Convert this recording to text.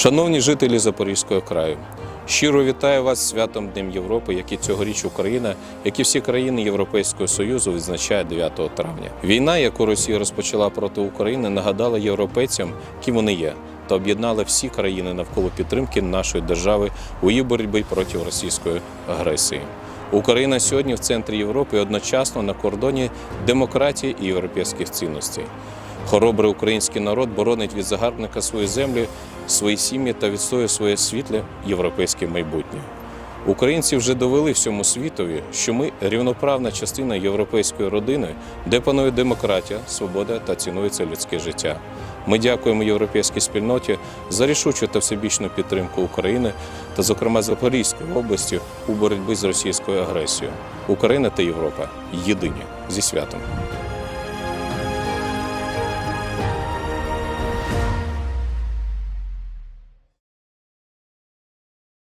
Шановні жителі Запорізького краю, щиро вітаю вас святом Днем Європи, який цьогоріч Україна, як і всі країни Європейського Союзу, відзначає 9 травня. Війна, яку Росія розпочала проти України, нагадала європейцям, ким вони є, та об'єднала всі країни навколо підтримки нашої держави у її боротьбі проти російської агресії. Україна сьогодні в центрі Європи одночасно на кордоні демократії і європейських цінностей. Хоробрий український народ боронить від загарбника свої землі, свої сім'ї та відстоює своє світле європейське майбутнє. Українці вже довели всьому світові, що ми рівноправна частина європейської родини, де панує демократія, свобода та цінується людське життя. Ми дякуємо європейській спільноті за рішучу та всебічну підтримку України та, зокрема, Запорізької області у боротьбі з російською агресією. Україна та Європа єдині зі святом.